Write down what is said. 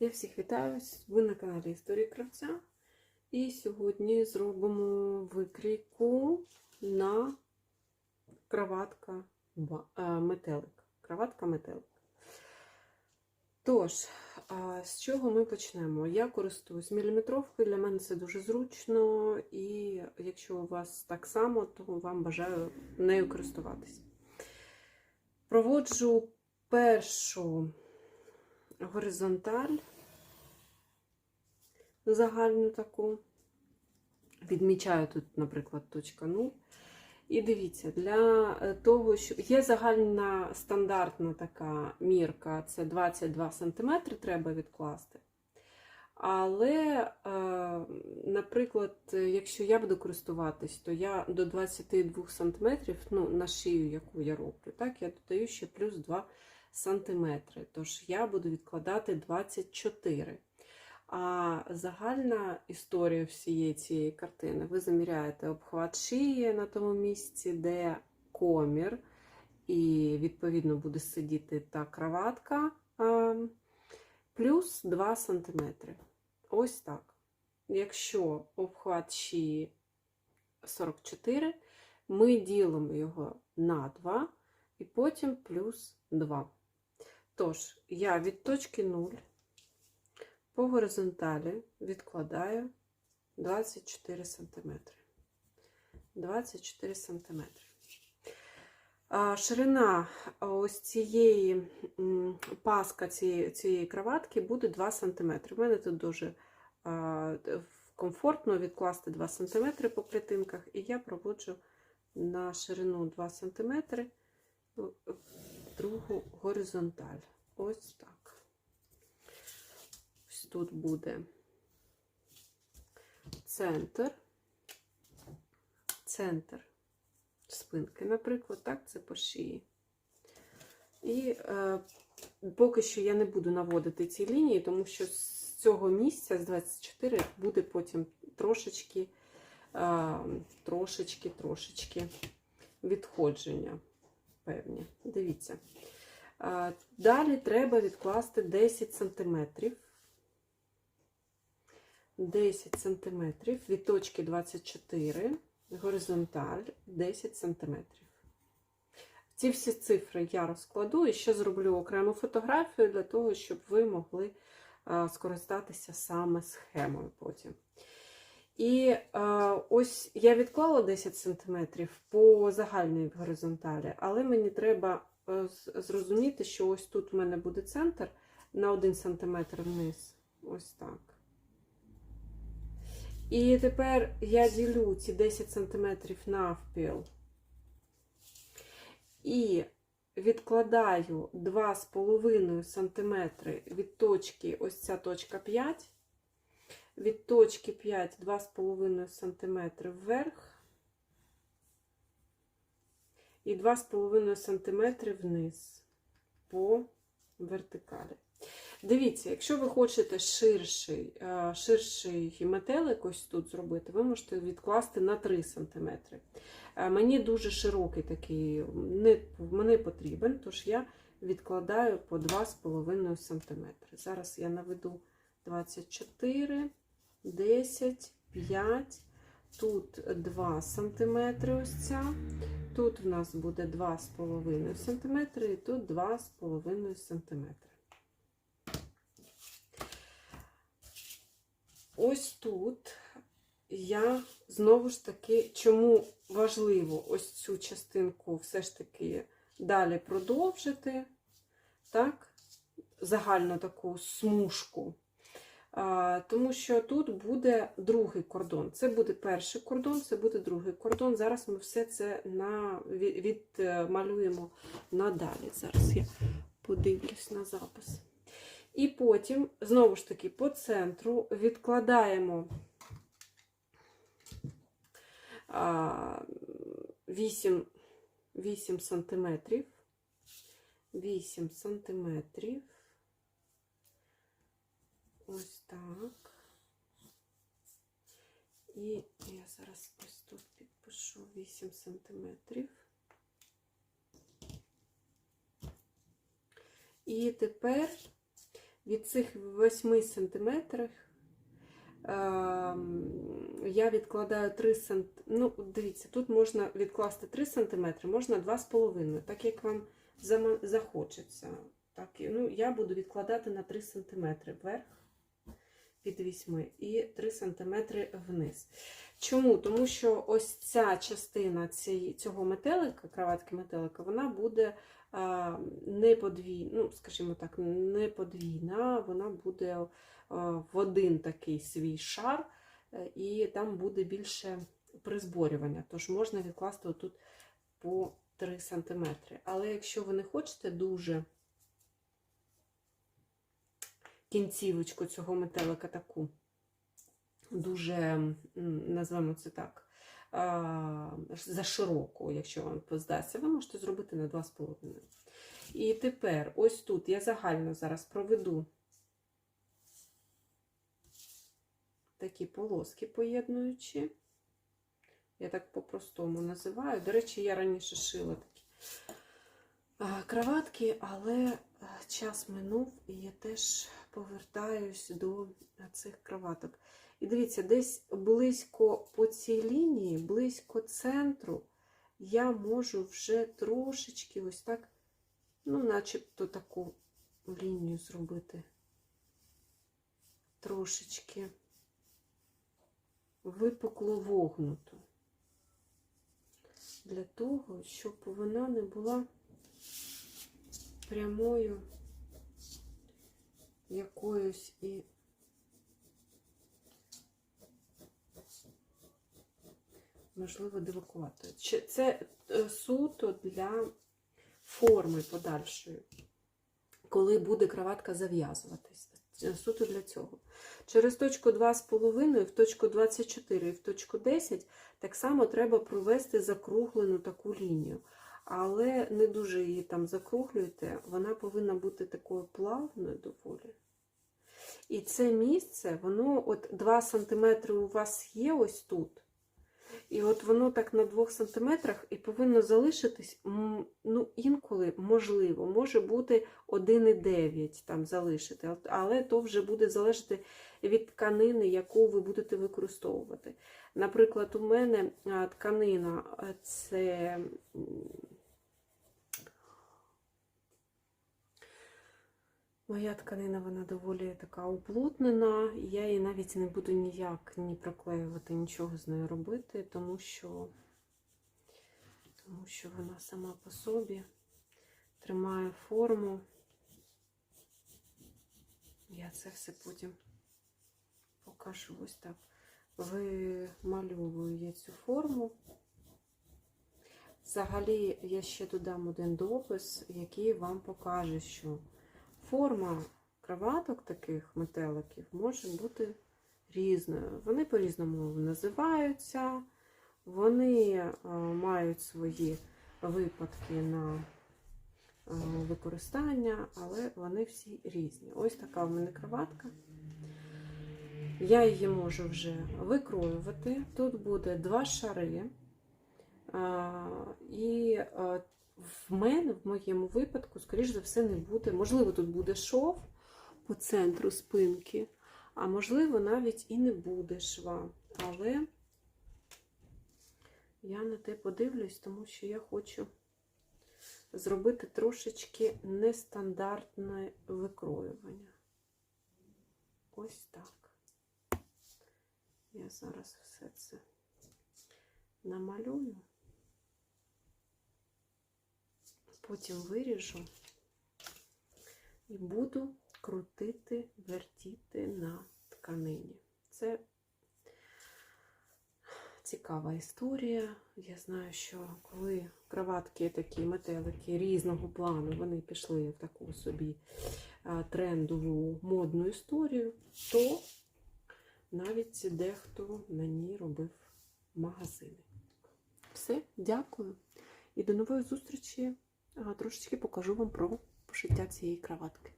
Я всіх вітаю. Ви на каналі Історії Кравця. І сьогодні зробимо викрійку на краватка е, метелик. Краватка метелик. Тож, з чого ми почнемо? Я користуюсь міліметровкою, для мене це дуже зручно, і якщо у вас так само, то вам бажаю нею користуватися. Проводжу першу горизонталь загальну таку. Відмічаю тут, наприклад, точка 0. І дивіться, для е, того, що є загальна стандартна така мірка, це 22 см треба відкласти. Але, е, наприклад, якщо я буду користуватись, то я до 22 см, ну, на шию, яку я роблю, так, я додаю ще плюс 2 сантиметри. Тож я буду відкладати 24. А загальна історія всієї цієї картини. Ви заміряєте обхват шиї на тому місці, де комір, і, відповідно, буде сидіти та краватка, плюс 2 см. Ось так. Якщо обхват шиї 44, ми ділимо його на 2 і потім плюс 2. Тож, я від точки 0 по горизонталі відкладаю 24 см. 24 см. Ширина ось цієї паска цієї, цієї кроватки буде 2 см. У мене тут дуже комфортно відкласти 2 см по клітинках, і я проводжу на ширину 2 см другу горизонталь. Ось так. Ось тут буде центр, центр спинки, наприклад, так, це по шиї. І е, поки що я не буду наводити ці лінії, тому що з цього місця, з 24, буде потім трошечки, е, трошечки, трошечки відходження певні. Дивіться. А, Далі треба відкласти 10 см. 10 см від точки 24, горизонталь 10 см. Ці всі цифри я розкладу і ще зроблю окрему фотографію для того, щоб ви могли скористатися саме схемою потім. І ось я відклала 10 см по загальній горизонталі, але мені треба е, зрозуміти, що ось тут в мене буде центр на 1 см вниз. Ось так. І тепер я ділю ці 10 см навпіл. І відкладаю 2,5 см від точки, ось ця точка 5 від точки 5 2,5 см вверх. І 2,5 см вниз по вертикалі. Дивіться, якщо ви хочете ширший е, ширший метелик ось тут зробити, ви можете відкласти на 3 см. Е, Мені дуже широкий такий, не, мені потрібен, тож я відкладаю по 2,5 см. Зараз я наведу 24 10, 5, тут 2 см ось ця, тут в нас буде 2,5 см і тут 2,5 см. Ось тут я знову ж таки, чому важливо ось цю частинку все ж таки далі продовжити, так, загальну таку смужку. Тому що тут буде другий кордон. Це буде перший кордон, це буде другий кордон. Зараз ми все це на, відмалюємо надалі. Зараз я подивлюсь на запис. І потім, знову ж таки, по центру відкладаємо 8, 8 сантиметрів. 8 сантиметрів. Ось так. І я зараз ось тут підпишу 8 сантиметрів. І тепер від цих 8 сантиметрів ем, я відкладаю 3 см. Ну, дивіться, тут можна відкласти 3 см, можна 2,5 так як вам захочеться. Так, ну, я буду відкладати на 3 см вверх від 8 і 3 см вниз. Чому? Тому що ось ця частина цього метелика, кроватки метелика, вона буде не подвійна, ну, скажімо так, не подвійна, вона буде в один такий свій шар, е, і там буде більше призборювання. Тож можна відкласти отут по 3 см. Але якщо ви не хочете дуже кінцівочку цього метелика таку, дуже, м, назвемо це так, за широку, якщо вам здасться, ви можете зробити на 2,5. І тепер, ось тут я загально зараз проведу такі полоски поєднуючи. Я так по-простому називаю. До речі, я раніше шила такі а, краватки, але час минув, і я теж повертаюсь до цих краваток. І дивіться, десь близько по цій лінії, близько центру, я можу вже трошечки ось так, ну, начебто таку лінію зробити. Трошечки випукло вогнуту. Для того, щоб вона не була прямою якоюсь і можливо, дивакуватою. Чи- Це е, суто для форми подальшої, коли буде краватка зав'язуватись. Це Суто для цього. Через точку 2,5 в точку 24 і в точку 10 так само треба провести закруглену таку лінію. Але не дуже її там закруглюйте, вона повинна бути такою плавною доволі. І це місце, воно от 2 см у вас є ось тут. І от воно так на 2 см і повинно залишитись, ну, інколи, можливо, може бути 1,9 там залишити, але то вже буде залежати від тканини, яку ви будете використовувати. Наприклад, у мене тканина це Моя тканина вона доволі така уплотнена, я її навіть не буду ніяк ні проклеювати, нічого з нею робити, тому що, тому що вона сама по собі тримає форму. Я це все потім покажу ось так. Вимальовую я цю форму. Взагалі, я ще додам один допис, який вам покаже, що форма кроваток таких метеликів може бути різною. Вони по-різному називаються, вони е, мають свої випадки на е, використання, але вони всі різні. Ось така в мене кроватка. Я її можу вже викроювати. Тут буде два шари. І а, в мене, в моєму випадку, скоріш за все, не буде. Можливо, тут буде шов по центру спинки, а можливо, навіть і не буде шва. Але я на те подивлюсь, тому що я хочу зробити трошечки нестандартне викроювання. Ось так. Я зараз все це намалюю, потім виріжу і буду крутити, вертіти на тканині. Це цікава історія. Я знаю, що коли кроватки такі метелики різного плану, вони пішли в таку собі трендову модну історію, то навіть дехто на ній робив магазини. Все, дякую. І до нової зустрічі. Трошечки покажу вам про пошиття цієї кроватки.